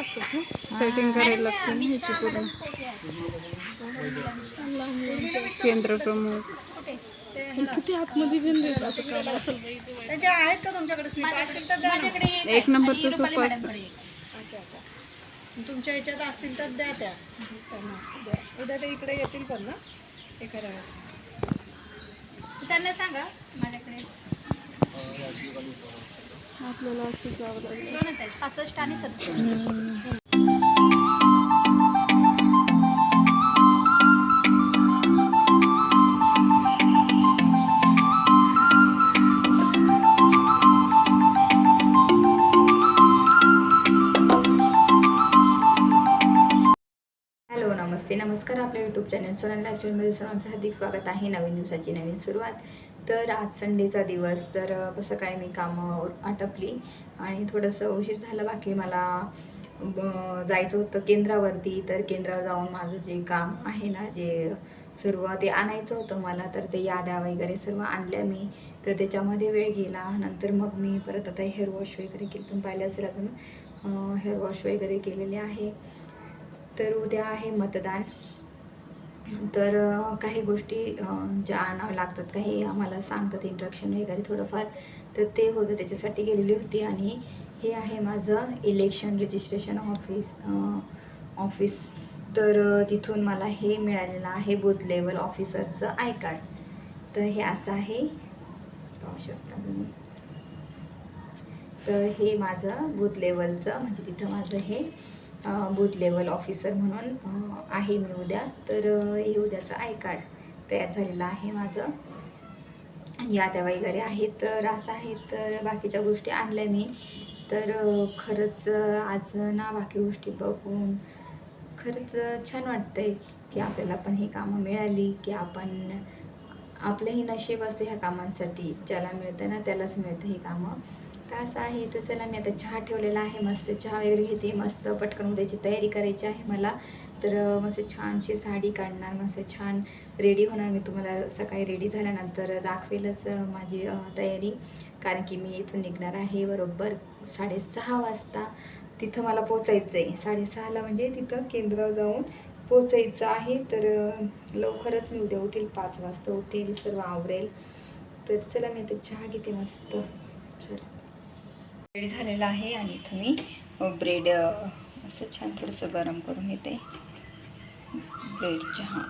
Setting करायला लागते ना ह्याची पूर्ण केंद्र प्रमुख. किती आतमध्ये जनरेट त्याच्या आहेत का तुमच्याकडे तर द्या ना. एक नंबरचं सोपं असतं. अच्छा अच्छा. तुमच्या ह्याच्यात असतील तर द्या त्या. त्यांना द्या. उद्या ते इकडे येतील पण ना एखाद्या वेळेस. त्यांना सांगा माझ्याकडे. आपल्याला असं जावं लागेल. दोनच आहेत पासष्ट आणि सदुसष्ट. हॅलो नमस्ते. नमस्कार आपल्या यूट्यूब चॅनल सोनल लाईव्हमध्ये सर्वांचं हार्दिक स्वागत आहे. नवीन दिवसाची नवीन सुरुवात. तर आज संडेचा दिवस तर कसं काय मी कामं आटपली आणि थोडंसं उशीर झालं बाकी मला ब- जायचं होतं केंद्रावरती. तर केंद्रावर जाऊन माझं जे काम आहे ना जे सर्व ते आणायचं होतं मला तर ते याद्या वगैरे सर्व आणल्या मी. तर त्याच्यामध्ये वेळ गेला. नंतर मग मी परत आता हेअर वॉश वगैरे केलं. तुम्ही पाहिलं असेल अजून हेअर वॉश वगैरे केलेले आहे. तर उद्या आहे मतदान. तर काही गोष्टी ज्या आणाव्या लागतात काही आम्हाला सांगतात इंट्रक्शन वगैरे थोडंफार तर ते होतं. त्याच्यासाठी गेलेली होती आणि हे आहे माझं इलेक्शन रजिस्ट्रेशन ऑफिस ऑफिस तर तिथून मला हे मिळालेलं आहे बूथ लेवल ऑफिसरचं आय कार्ड तर हे असं आहे. पाहू शकता तुम्ही. तर हे माझं बूथ लेवलचं म्हणजे तिथं माझं हे बूथ लेवल ऑफिसर म्हणून आहे मी उद्या. तर हे उद्याचं आय कार्ड तयार झालेलं आहे माझं. याद्या वगैरे आहेत. तर असं आहे तर बाकीच्या गोष्टी आणल्या मी. तर खरंच आज ना बाकी गोष्टी बघून खरंच छान वाटतंय की आपल्याला पण ही कामं मिळाली की आपण आपलंही नशीब असतं ह्या कामांसाठी. ज्याला मिळतं ना त्यालाच मिळतं ही कामं. तास आहे तर चला मी आता चहा ठेवलेला आहे. मस्त चहा वगैरे घेते. मस्त पटकन उद्याची तयारी करायची आहे मला. तर मस्त छानशी साडी काढणार मस्त छान रेडी होणार. मी तुम्हाला सकाळी रेडी झाल्यानंतर दाखवेलच माझी तयारी. कारण की मी इथून निघणार आहे बरोबर साडेसहा वाजता. तिथं मला पोचायचं आहे साडेसहाला म्हणजे तिथं केंद्रावर जाऊन पोचायचं आहे. तर लवकरच मी उद्या उठेल. पाच वाजता उठेल. सर्व आवरेल. तर चला मी आता चहा घेते मस्त. चला. रेड झालेला आहे आणि इथं मी ब्रेड असं छान थोडंसं गरम करून घेते. ब्रेड चहा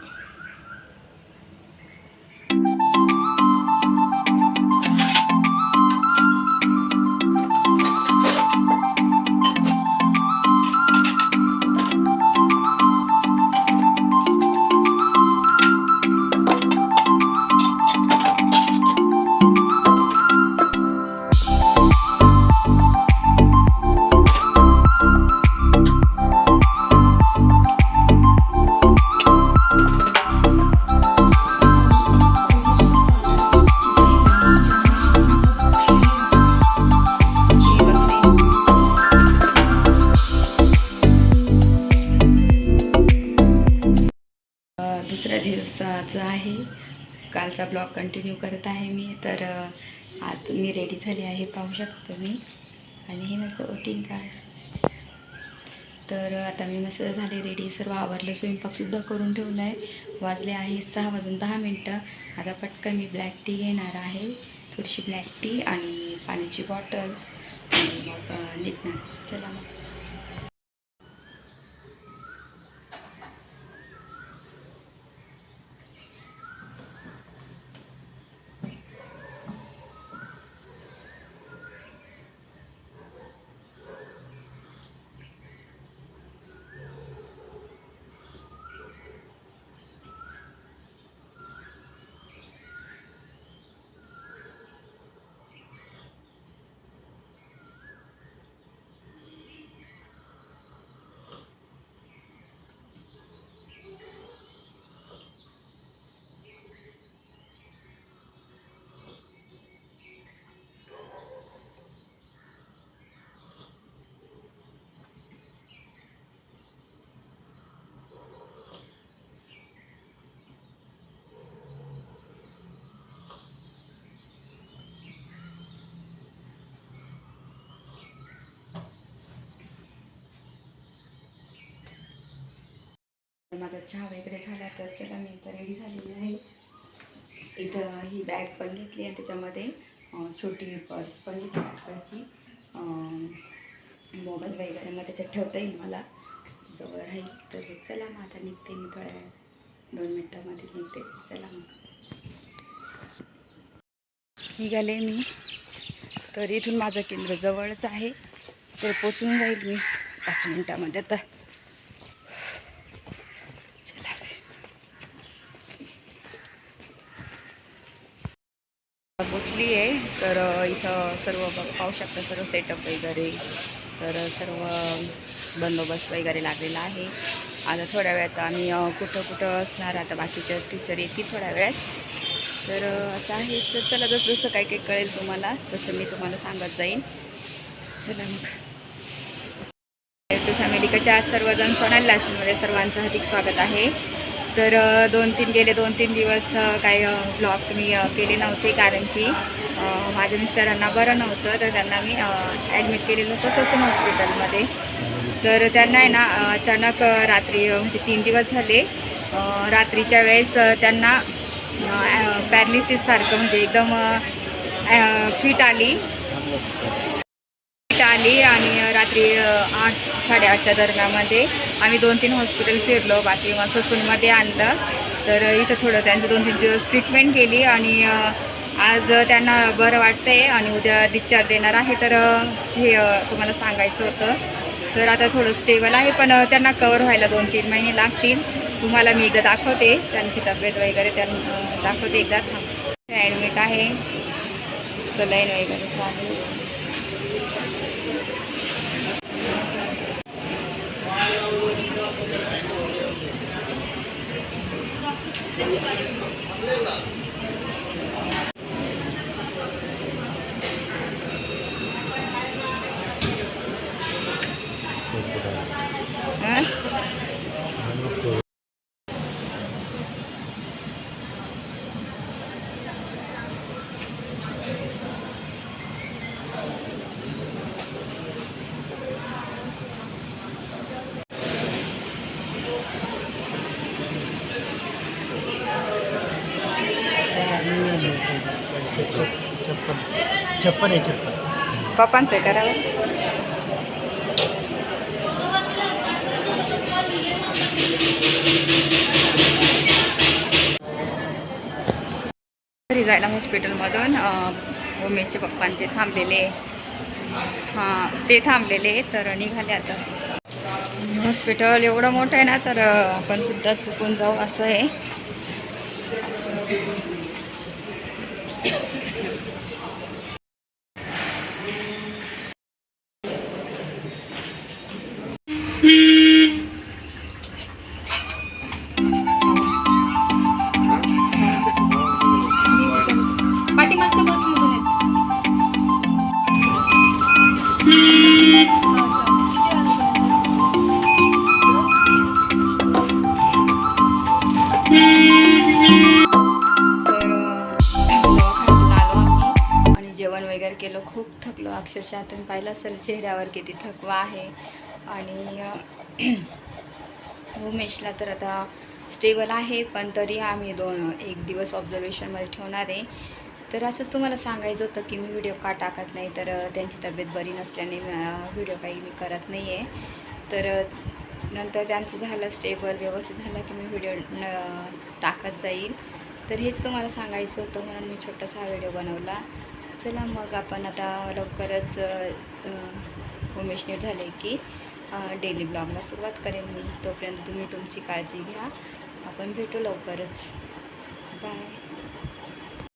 दिवसाचं आहे. कालचा ब्लॉग कंटिन्यू करत आहे मी. तर आज मी रेडी झाली आहे पाहू शकतो मी आणि हे माझं वोटिंग कार्ड तर आता मी मस्त झाले रेडी सर्व आवरलं स्वयंपाकसुद्धा करून ठेवला आहे. वाजले आहे सहा वाजून दहा मिनटं. आता पटकन मी ब्लॅक टी घेणार आहे. थोडीशी ब्लॅक टी आणि पाण्याची बॉटल आणि मग निघणार. चला मग. माझा चहा वगैरे झाला तर त्याला मी तर रेडी झालेली आहे. इथं ही बॅग पण घेतली आहे त्याच्यामध्ये. छोटी पर्स पण घेतली आठवड्याची मोबाईल वगैरे मग त्याच्यात ठेवता येईल मला. जवळ राहील तर चला मग आता निघते मी थोड्या दोन मिनटामध्ये निघते. चला मग. निघाले मी. तर इथून माझं केंद्र जवळच आहे. तर पोचून जाईल मी. पाच मिनटामध्ये आता चला पोचली आहे. तर इथं सर्व पाहू शकता सर्व सेटअप वगैरे. तर सर्व बंदोबस्त वगैरे लागलेला आहे. आता थोड्या वेळात आम्ही कुठं कुठं असणार आता बाकीच्या टीचर येतील थोड्या वेळात. तर असं आहे. तर चला जसं जसं काय काही कळेल तुम्हाला तसं मी तुम्हाला सांगत जाईन. चला मग. टू फॅमिली कशा आज सर्वजण? सोनाली लाशीमध्ये सर्वांचं हार्दिक स्वागत आहे. तर दोन तीन गेले दोन तीन दिवस काही ब्लॉग मी केले नव्हते कारण की माझ्या मिस्टरांना बरं नव्हतं. तर त्यांना मी ॲडमिट केलेलं होतं ससून हॉस्पिटलमध्ये. तर त्यांना आहे ना अचानक रात्री म्हणजे तीन दिवस झाले. रात्रीच्या वेळेस त्यांना पॅरलिसिससारखं म्हणजे एकदम फिट आली. आली आणि रात्री आठ साडेआठच्या दरम्यामध्ये आम्ही दोन तीन हॉस्पिटल फिरलो. बाकी मग ससूनमध्ये आणलं. तर इथं थोडं त्यांचं दोन तीन दिवस ट्रीटमेंट केली आणि आज त्यांना बरं वाटतंय आणि उद्या डिस्चार्ज देणार आहे. तर हे तुम्हाला सांगायचं होतं. तर आता थोडं स्टेबल आहे पण त्यांना कवर व्हायला दोन तीन महिने लागतील. तुम्हाला मी एकदा दाखवते. त्यांची तब्येत वगैरे त्यांना दाखवते एकदा. थांब. ॲडमिट आहे. सलाईन वगैरे चालू. 危ないな。याचं छप्पन. छप्पन आहे छप्पन. पप्पांचं आहे करावं घरी जायला हॉस्पिटलमधून उमेशचे पप्पा ते थांबलेले. हां ते थांबलेले तर निघाले आता. हॉस्पिटल एवढं मोठं आहे ना तर आपण सुद्धा चुकून जाऊ असं आहे. अक्षरशः तुम्ही पाहिलं असेल चेहऱ्यावर किती थकवा आहे. आणि उमेशला तर आता स्टेबल आहे पण तरी आम्ही दोन एक दिवस ऑब्झर्वेशनमध्ये ठेवणार आहे. तर असंच तुम्हाला सांगायचं होतं की मी व्हिडिओ का टाकत नाही तर त्यांची तब्येत बरी नसल्याने व्हिडिओ काही मी करत नाही आहे तर नंतर त्यांचं झालं स्टेबल व्यवस्थित झालं की मी व्हिडिओ न टाकत जाईल. तर हेच तुम्हाला सांगायचं होतं म्हणून मी छोटासा हा व्हिडिओ बनवला. चला मग आपण आता लवकरच उमेश नीट झाले की डेली ब्लॉगला सुरुवात करेन मी. तोपर्यंत तुम्ही तुमची काळजी घ्या. आपण भेटू लवकरच. बाय